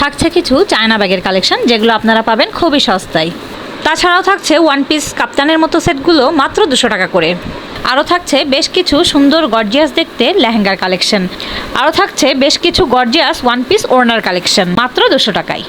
থাকছে কিছু চায়না ব্যাগের কালেকশন, যেগুলো আপনারা পাবেন খুবই সস্তায়। তাছাড়াও থাকছে ওয়ান পিস কাপ্তানের মতো সেটগুলো মাত্র দুশো টাকা করে। আরও থাকছে বেশ কিছু সুন্দর গর্জিয়াস দেখতে লেহেঙ্গার কালেকশন। আরও থাকছে বেশ কিছু গর্জিয়াস ওয়ান পিস ওড়নার কালেকশন, মাত্র দুশো টাকায়।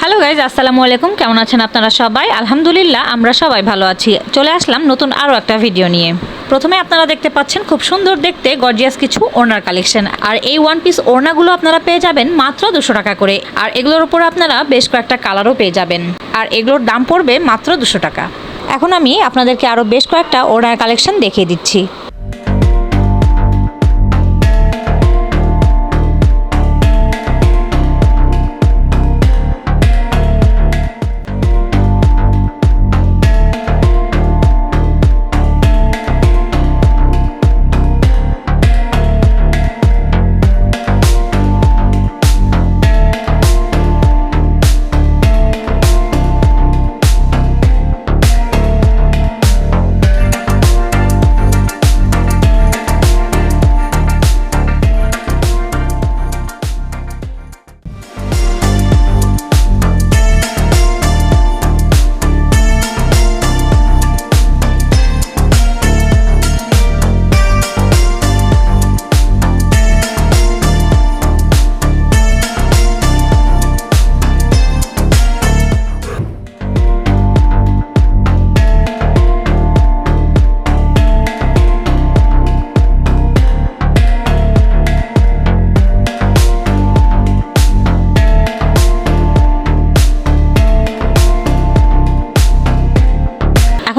হ্যালো গাইজ আসসালামু আলাইকুম, কেমন আছেন আপনারা সবাই? আলহামদুলিল্লাহ, আমরা সবাই ভালো আছি। চলে আসলাম নতুন আরও একটা ভিডিও নিয়ে। প্রথমে আপনারা দেখতে পাচ্ছেন খুব সুন্দর দেখতে গর্জিয়াস কিছু ওড়নার কালেকশন। আর এই ওয়ান পিস ওড়নাগুলো আপনারা পেয়ে যাবেন মাত্র দুশো টাকা করে। আর এগুলোর উপর আপনারা বেশ কয়েকটা কালারও পেয়ে যাবেন। আর এগুলোর দাম পড়বে মাত্র দুশো টাকা। এখন আমি আপনাদেরকে আরও বেশ কয়েকটা ওড়নার কালেকশন দেখিয়ে দিচ্ছি।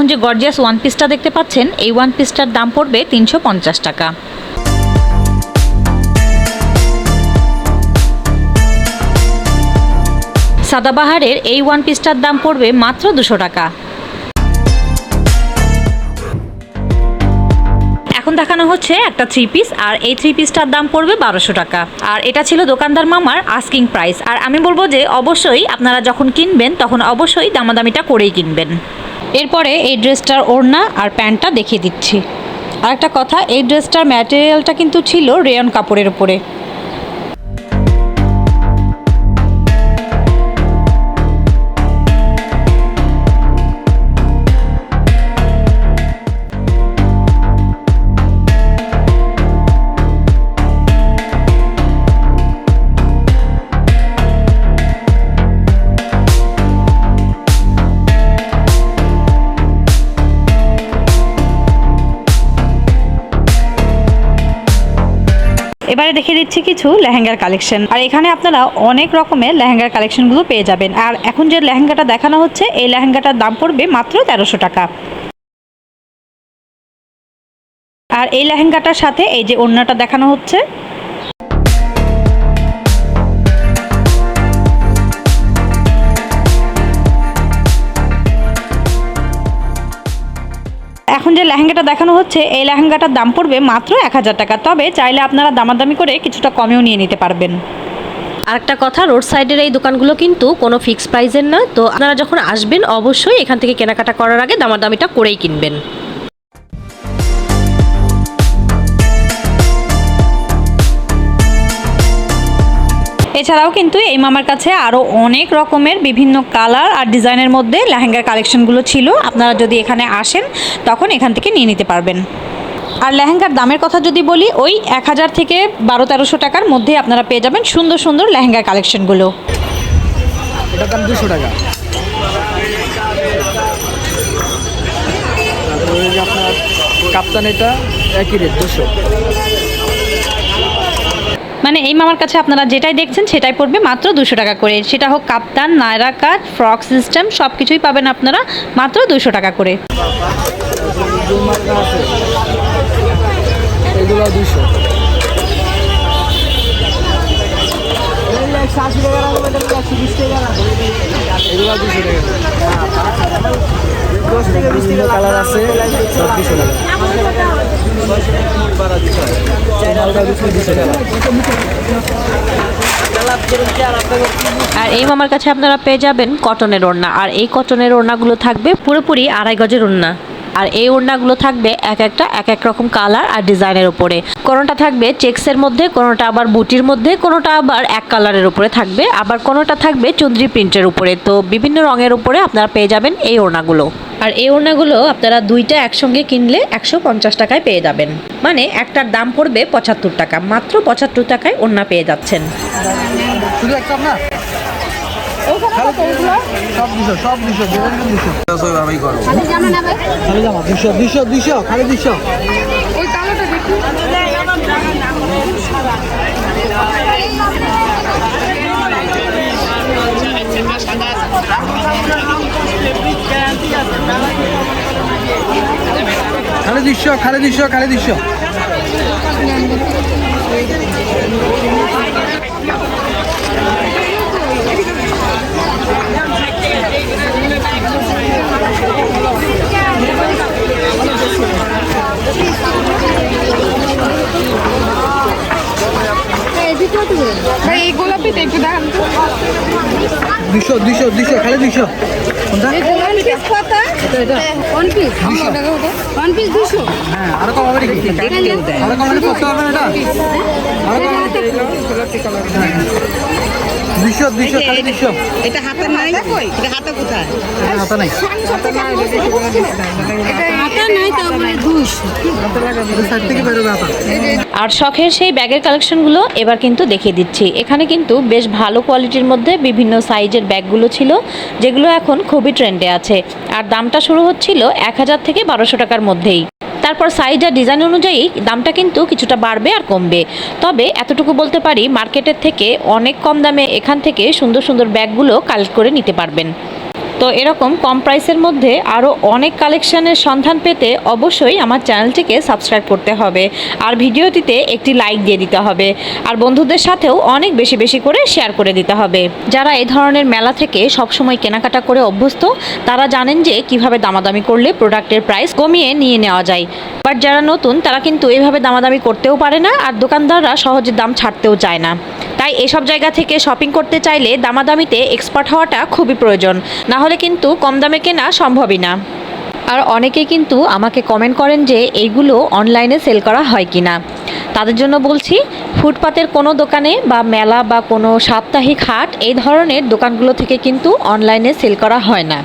এখন যে গর্জিয়াস ওয়ান পিসটা দেখতে পাচ্ছেন, এই ওয়ান পিসটার দাম পড়বে তিনশো পঞ্চাশ টাকা। সাদাবাহারের এই ওয়ান পিসটার দাম পড়বে মাত্র দুশো টাকা। এখন দেখানো হচ্ছে একটা থ্রি পিস আর এই থ্রি পিসটার দাম পড়বে বারোশো টাকা। আর এটা ছিল দোকানদার মামার আস্কিং প্রাইস আর আমি বলব যে, অবশ্যই আপনারা যখন কিনবেন, তখন অবশ্যই দামাদামিটা করেই কিনবেন। এরপরে এই ড্রেসটার ওড়না আর প্যান্টটা দেখিয়ে দিচ্ছি। আর একটা কথা, এই ড্রেসটার ম্যাটেরিয়ালটা কিন্তু ছিল রেয়ন কাপড়ের উপরে। এবারে দেখে দিচ্ছি কিছু লেহেঙ্গার কালেকশন। আর এখানে আপনারা অনেক রকমের লেহেঙ্গার কালেকশনগুলো পেয়ে যাবেন। আর এখন যে লেহেঙ্গাটা দেখানো হচ্ছে, এই লেহেঙ্গাটার দাম পড়বে মাত্র তেরোশো টাকা। আর এই লেহেঙ্গাটার সাথে এই যে ওড়নাটা দেখানো হচ্ছে এখন যে লেহেঙ্গাটা দেখানো হচ্ছে, এই লেহেঙ্গাটার দাম পড়বে মাত্র এক হাজার টাকা। তবে চাইলে আপনারা দামাদামি করে কিছুটা কমেও নিয়ে নিতে পারবেন। আরেকটা কথা রোড সাইডের এই দোকানগুলো কিন্তু কোনো ফিক্সড প্রাইসের না। তো আপনারা যখন আসবেন, অবশ্যই এখান থেকে কেনাকাটা করার আগে দামাদামিটা করেই কিনবেন। এছাড়াও কিন্তু এই মামার কাছে আরও অনেক রকমের বিভিন্ন কালার আর ডিজাইনের মধ্যে লেহেঙ্গার কালেকশনগুলো ছিল। আপনারা যদি এখানে আসেন, তখন এখান থেকে নিয়ে নিতে পারবেন। আর লেহেঙ্গার দামের কথা যদি বলি, ওই এক হাজার থেকে বারো তেরোশো টাকার মধ্যে আপনারা পেয়ে যাবেন সুন্দর সুন্দর লেহেঙ্গার কালেকশনগুলো। কাপ্তান এটা একই রেট দুশো। মানে এই মামার কাছে আপনারা যেটাই দেখছেন সেটাই পড়বে মাত্র দুশো টাকা করে। সেটা হোক kaftan, Naira cut frock system সব কিছুই পাবেন আপনারা মাত্র দুশো টাকা করে। দুশো। আর এই মামার কাছে আপনারা পেয়ে যাবেন কটনের ওড়না। আর এই কটনের ওড়নাগুলো থাকবে পুরোপুরি আড়াই গজের ওড়না। আর এই ওড়নাগুলো থাকবে এক একটা, এক এক রকম কালার আর ডিজাইনের উপরে। কোনোটা থাকবে চেক্সের মধ্যে, কোনোটা আবার বুটির মধ্যে, কোনোটা আবার এক কালারের উপরে থাকবে। আবার কোনোটা থাকবে চুন্দ্রি প্রিন্টের উপরে। তো বিভিন্ন রঙের উপরে আপনারা পেয়ে যাবেন এই ওড়নাগুলো। আর এই ওড়নাগুলো আপনারা দুইটা একসঙ্গে কিনলে একশো পঞ্চাশ টাকায় পেয়ে যাবেন। মানে একটার দাম পড়বে পঁচাত্তর টাকা। মাত্র পঁচাত্তর টাকায় ওড়না পেয়ে যাচ্ছেন। সব দুশো সব দুশো দুশো। খালি জামা দুশো দুশো দুশো খালি দুশো। খালি দুশো খালি দুশো খালি দুশো। ভাই এই গোলাপিটা একটু দেখান। তো দুশো দুশো দুশো খালি দুশো। দুশো। হ্যাঁ আরও কম হবে আরও কম হলে করতে হবে এটা? আরও কম দুশো দুশো খালি দুশো এটা হাতে নাই এটা হাতে কোথায়? হাতে নাই। হাতা নাই তারপরে দুশো এটা সাইড থেকে বেরোবে হাতা। আর শখের সেই ব্যাগের কালেকশনগুলো এবার কিন্তু দেখিয়ে দিচ্ছি। এখানে কিন্তু বেশ ভালো কোয়ালিটির মধ্যে বিভিন্ন সাইজের ব্যাগগুলো ছিল যেগুলো এখন খুবই ট্রেন্ডে আছে। আর দামটা শুরু হচ্ছিল এক হাজার থেকে বারোশো টাকার মধ্যেই। তারপর সাইজ আর ডিজাইন অনুযায়ী দামটা কিন্তু কিছুটা বাড়বে আর কমবে। তবে এতটুকু বলতে পারি মার্কেটের থেকে অনেক কম দামে এখান থেকে সুন্দর সুন্দর ব্যাগগুলো কালেক্ট করে নিতে পারবেন। তো এরকম কম প্রাইসের মধ্যে আরও অনেক কালেকশানের সন্ধান পেতে অবশ্যই আমার চ্যানেলটিকে সাবস্ক্রাইব করতে হবে। আর ভিডিওটিতে একটি লাইক দিয়ে দিতে হবে। আর বন্ধুদের সাথেও অনেক বেশি বেশি করে শেয়ার করে দিতে হবে। যারা এই ধরনের মেলা থেকে সবসময় কেনাকাটা করে অভ্যস্ত, তারা জানেন যে কীভাবে দামাদামি করলে প্রোডাক্টের প্রাইস কমিয়ে নিয়ে নেওয়া যায়। বাট যারা নতুন, তারা কিন্তু এইভাবে দামাদামি করতেও পারে না আর দোকানদাররা সহজে দাম ছাড়তেও চায় না। তাই এসব জায়গা থেকে শপিং করতে চাইলে দামাদামিতে এক্সপার্ট হওয়াটা খুবই প্রয়োজন। না হলে কিন্তু কম দামে কেনা সম্ভবই না। আর অনেকে কিন্তু আমাকে কমেন্ট করেন যে এইগুলো অনলাইনে সেল করা হয় কি না তাদের জন্য বলছি, ফুটপাতের কোনো দোকানে বা মেলা বা কোনো সাপ্তাহিক হাট এই ধরনের দোকানগুলো থেকে কিন্তু অনলাইনে সেল করা হয় না।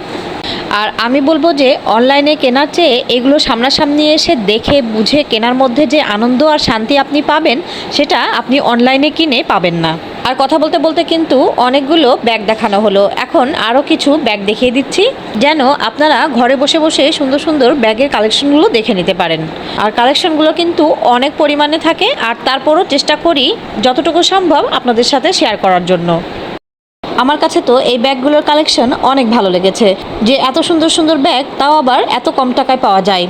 আর আমি বলব যে অনলাইনে কেনার চেয়ে এগুলো সামনাসামনি এসে দেখে, বুঝে কেনার মধ্যে যে আনন্দ আর শান্তি আপনি পাবেন, সেটা আপনি অনলাইনে কিনে পাবেন না। আর কথা বলতে বলতে কিন্তু অনেকগুলো ব্যাগ দেখানো হলো। এখন আরও কিছু ব্যাগ দেখিয়ে দিচ্ছি, যেন আপনারা ঘরে বসে বসে সুন্দর সুন্দর ব্যাগের কালেকশনগুলো দেখে নিতে পারেন। আর কালেকশনগুলো কিন্তু অনেক পরিমাণে থাকে, আর তারপরও চেষ্টা করি যতটুকু সম্ভব আপনাদের সাথে শেয়ার করার জন্য। আমার কাছে তো এই ব্যাগগুলোর কালেকশন অনেক ভালো লেগেছে। যে এত সুন্দর সুন্দর ব্যাগ, তাও আবার এত কম টাকায় পাওয়া যায়।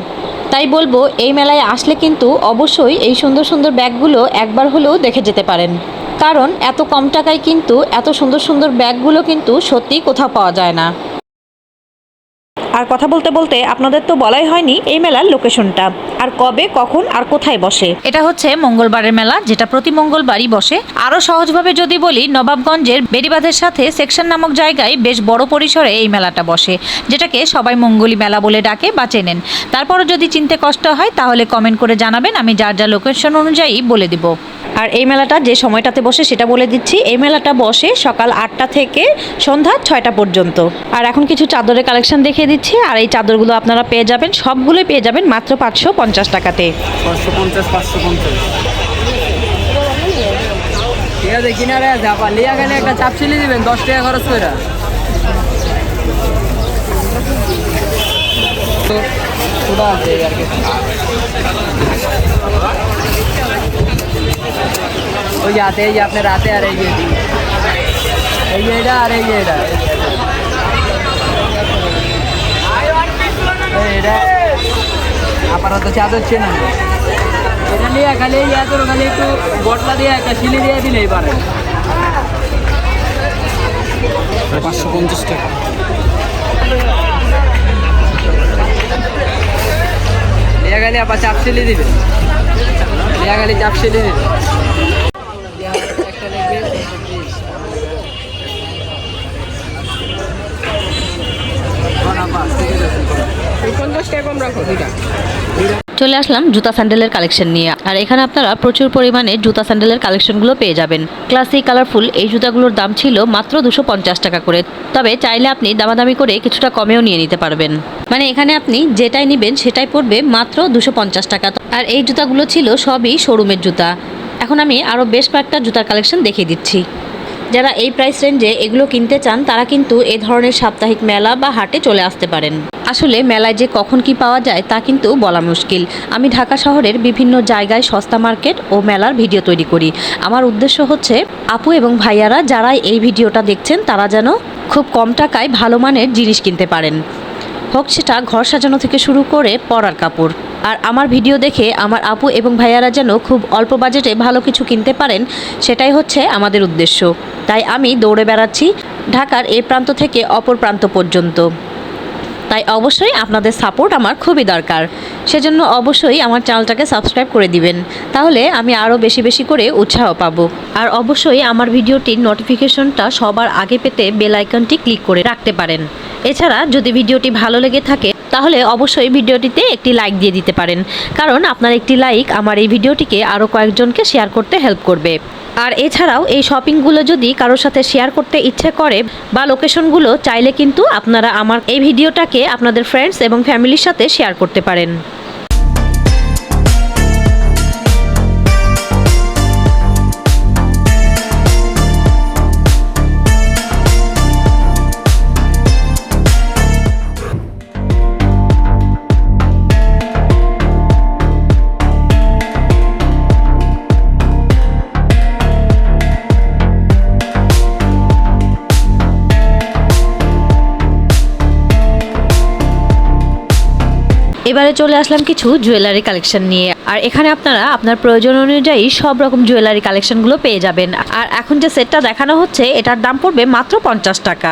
তাই বলব, এই মেলায় আসলে কিন্তু অবশ্যই এই সুন্দর সুন্দর ব্যাগগুলো একবার হলেও দেখে যেতে পারেন। কারণ এত কম টাকায় কিন্তু এত সুন্দর সুন্দর ব্যাগগুলো কিন্তু সত্যি কোথাও পাওয়া যায় না। আর কথা বলতে বলতে আপনাদের তো বলাই হয়নি এই মেলার লোকেশনটা। আর কবে, কখন, আর কোথায় বসে? এটা হচ্ছে মঙ্গলবারের মেলা, যেটা প্রতি মঙ্গলবারই বসে। আরও সহজভাবে যদি বলি, নবাবগঞ্জের বেড়িবাঁধের সাথে সেকশন নামক জায়গায় বেশ বড় পরিসরে এই মেলাটা বসে, যেটাকে সবাই মঙ্গলি মেলা বলে ডাকে বা চেনেন। তারপরও যদি চিনতে কষ্ট হয়, তাহলে কমেন্ট করে জানাবেন, আমি যার যা লোকেশন অনুযায়ী বলে দিব। আর এই মেলাটা যে সময়টাতে বসে সেটা বলে দিচ্ছি। এই মেলাটা বসে সকাল আটটা থেকে সন্ধ্যা ছয়টা পর্যন্ত। আর এখন কিছু চাদরের কালেকশন দেখিয়ে দিচ্ছি। আর এই চাদরগুলো আপনারা পেয়ে যাবেন, সবগুলোই পেয়ে যাবেন মাত্র পাঁচশো পঞ্চাশ টাকাতে। ঠিক আছে কিনারে যাবা লিয়া গেলে একটা চাপ ছিলে দিবেন, দশ টাকা খরচ করে তো আছে আর কি। ওই যে হাতে এই যে আপনার হাতে আর এই যে এই যে এটা আর এই যে এটা এটা আপাতত চাদর চেনা এটা নিয়ে খালি এই এত খালি একটু বটলা দিয়ে একটা শিলি দিয়ে দিলেই পারে পাঁচশো পঞ্চাশ টাকা গেলে আবার চাপ শিলি দিবে গেলে চাপ শিলি দিবে একটা লিখবে পঞ্চাশ চলে আসলাম জুতা স্যান্ডেলের কালেকশন নিয়ে। আর এখানে আপনারা প্রচুর পরিমাণে জুতা স্যান্ডেলের কালেকশনগুলো পেয়ে যাবেন। ক্লাসিক, কালারফুল এই জুতাগুলোর দাম ছিল মাত্র দুশো পঞ্চাশ টাকা করে। তবে চাইলে আপনি দামাদামি করে কিছুটা কমেও নিয়ে নিতে পারবেন। মানে এখানে আপনি যেটাই নেবেন সেটাই পড়বে মাত্র দুশো পঞ্চাশ টাকা। আর এই জুতাগুলো ছিল সবই শোরুমের জুতা। এখন আমি আরও বেশ কয়েকটা জুতার কালেকশন দেখিয়ে দিচ্ছি। যারা এই প্রাইস রেঞ্জে এগুলো কিনতে চান, তারা কিন্তু এ ধরনের সাপ্তাহিক মেলা বা হাটে চলে আসতে পারেন। আসলে মেলায় যে কখন কি পাওয়া যায়, তা কিন্তু বলা মুশকিল। আমি ঢাকা শহরের বিভিন্ন জায়গায় সস্তা মার্কেট ও মেলার ভিডিও তৈরি করি। আমার উদ্দেশ্য হচ্ছে, আপু এবং ভাইয়ারা যারা এই ভিডিওটা দেখছেন, তারা যেন খুব কম টাকায় ভালো মানের জিনিস কিনতে পারেন। হোক সেটা ঘর সাজানো থেকে শুরু করে পরার কাপড়। আর আমার ভিডিও দেখে আমার আপু এবং ভাইয়ারা যেন খুব অল্প বাজেটে ভালো কিছু কিনতে পারেন, সেটাই হচ্ছে আমাদের উদ্দেশ্য। তাই আমি দৌড়ে বেড়াচ্ছি ঢাকার এ প্রান্ত থেকে অপর প্রান্ত পর্যন্ত। তাই অবশ্যই আপনাদের সাপোর্ট আমার খুবই দরকার। সেজন্য অবশ্যই আমার চ্যানেলটাকে সাবস্ক্রাইব করে দিবেন। তাহলে আমি আরও বেশি বেশি করে উৎসাহ পাবো। আর অবশ্যই আমার ভিডিওটির নোটিফিকেশনটা সবার আগে পেতে বেল আইকনটি ক্লিক করে রাখতে পারেন। এছাড়া যদি ভিডিওটি ভালো লেগে থাকে, তাহলে অবশ্যই ভিডিওটিতে একটি লাইক দিয়ে দিতে পারেন। কারণ আপনার একটি লাইক আমার এই ভিডিওটিকে আরও কয়েকজনকে শেয়ার করতে হেল্প করবে। আর এছাড়াও এই শপিংগুলো যদি কারোর সাথে শেয়ার করতে ইচ্ছে করে বা লোকেশনগুলো চাইলে কিন্তু আপনারা আমার এই ভিডিওটাকে আপনাদের ফ্রেন্ডস এবং ফ্যামিলির সাথে শেয়ার করতে পারেন। এবারে চলে আসলাম কিছু জুয়েলারি কালেকশন নিয়ে। আর এখানে আপনারা আপনার প্রয়োজন অনুযায়ী সব রকম জুয়েলারি কালেকশনগুলো পেয়ে যাবেন। আর এখন যে সেটটা দেখানো হচ্ছে, এটার দাম পড়বে মাত্র পঞ্চাশ টাকা।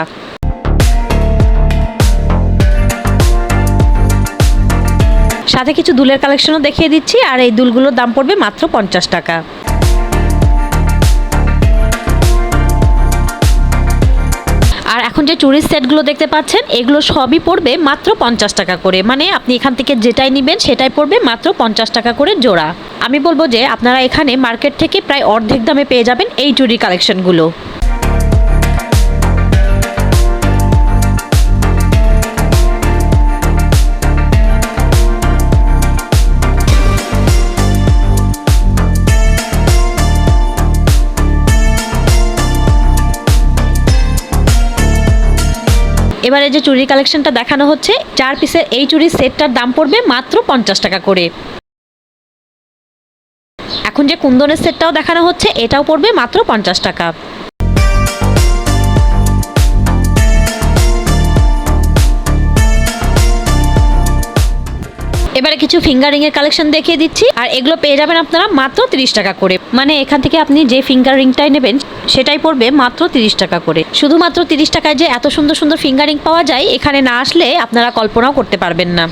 সাথে কিছু দুলের কালেকশনও দেখিয়ে দিচ্ছি, আর এই দুলগুলোর দাম পড়বে মাত্র পঞ্চাশ টাকা। আর এখন যে চুরির সেটগুলো দেখতে পাচ্ছেন, এগুলো সবই পড়বে মাত্র পঞ্চাশ টাকা করে। মানে আপনি এখান থেকে যেটাই নেবেন, সেটাই পড়বে মাত্র পঞ্চাশ টাকা করে জোড়া। আমি বলব যে আপনারা এখানে মার্কেট থেকে প্রায় অর্ধেক দামে পেয়ে যাবেন এই চুরির কালেকশনগুলো এবারে যে চুরির কালেকশনটা দেখানো হচ্ছে, চার পিসের এই চুরির সেটটার দাম পড়বে মাত্র পঞ্চাশ টাকা করে। এখন যে কুন্দনের সেটটাও দেখানো হচ্ছে, এটাও পড়বে মাত্র পঞ্চাশ টাকা। এবারে কিছু ফিঙ্গারিং এর কালেকশন দেখিয়ে দিচ্ছি। আর এগুলো পেয়ে যাবেন আপনারা মাত্র তিরিশ টাকা করে। মানে এখান থেকে আপনি যে ফিঙ্গার রিংটাই নেবেন, সেটাই পড়বে মাত্র তিরিশ টাকা করে। শুধুমাত্র তিরিশ টাকায় যে এত সুন্দর সুন্দর ফিঙ্গারিং পাওয়া যায়, এখানে না আসলে আপনারা কল্পনাও করতে পারবেন না।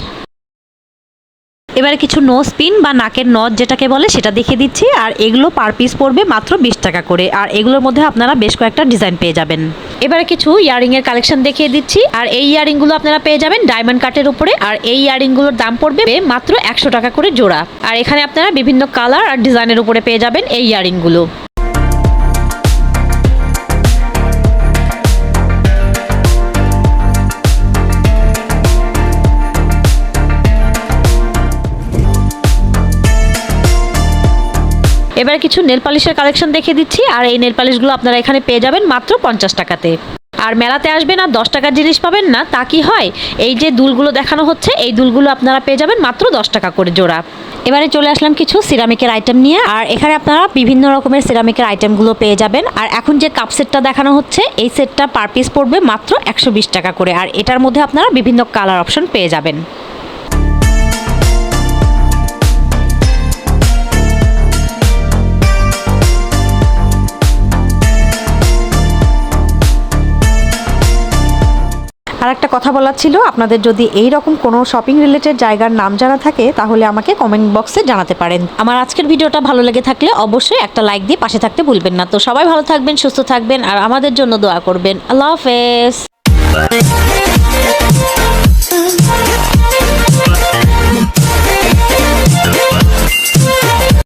এবারে কিছু নো স্পিন বা নাকের নথ যেটাকে বলে সেটা দেখিয়ে দিচ্ছি, আর এগুলো পার পিস পড়বে মাত্র বিশ টাকা করে। আর এগুলোর মধ্যে আপনারা বেশ কয়েকটা ডিজাইন পেয়ে যাবেন। এবারে কিছু ইয়ারিং এর কালেকশন দেখিয়ে দিচ্ছি, আর এই ইয়ারিংগুলো আপনারা পেয়ে যাবেন ডায়মন্ড কাটের উপরে, আর এই ইয়ারিংগুলোর দাম পড়বে মাত্র একশো টাকা করে জোড়া। আর এখানে আপনারা বিভিন্ন কালার আর ডিজাইনের উপরে পেয়ে যাবেন এই ইয়ারিংগুলো এবার কিছু নেল পালিশের কালেকশন দেখিয়ে দিচ্ছি, আর এই নেল পালিশগুলো আপনারা এখানে পেয়ে যাবেন মাত্র পঞ্চাশ টাকাতে। আর মেলাতে আসবেন আর দশ টাকার জিনিস পাবেন না, তা কি হয়? এই যে দুলগুলো দেখানো হচ্ছে, এই দুলগুলো আপনারা পেয়ে যাবেন মাত্র দশ টাকা করে জোড়া। এবারে চলে আসলাম কিছু সিরামিকের আইটেম নিয়ে, আর এখানে আপনারা বিভিন্ন রকমের সিরামিকের আইটেমগুলো পেয়ে যাবেন। আর এখন যে কাপ সেটটা দেখানো হচ্ছে, এই সেটটা পার পিস পড়বে মাত্র একশো বিশ টাকা করে, আর এটার মধ্যে আপনারা বিভিন্ন কালার অপশন পেয়ে যাবেন। আর একটা কথা বলার ছিল, আপনাদের যদি এই রকম কোনো শপিং রিলেটেড জায়গার নাম জানা থাকে, তাহলে আমাকে কমেন্ট বক্সে জানাতে পারেন। আমার আজকের ভিডিওটা ভালো লেগে থাকলে অবশ্যই একটা লাইক দিয়ে পাশে থাকতে ভুলবেন না। তো সবাই ভালো থাকবেন, সুস্থ থাকবেন, আর আমাদের জন্য দোয়া করবেন। আল্লাহ হাফেজ।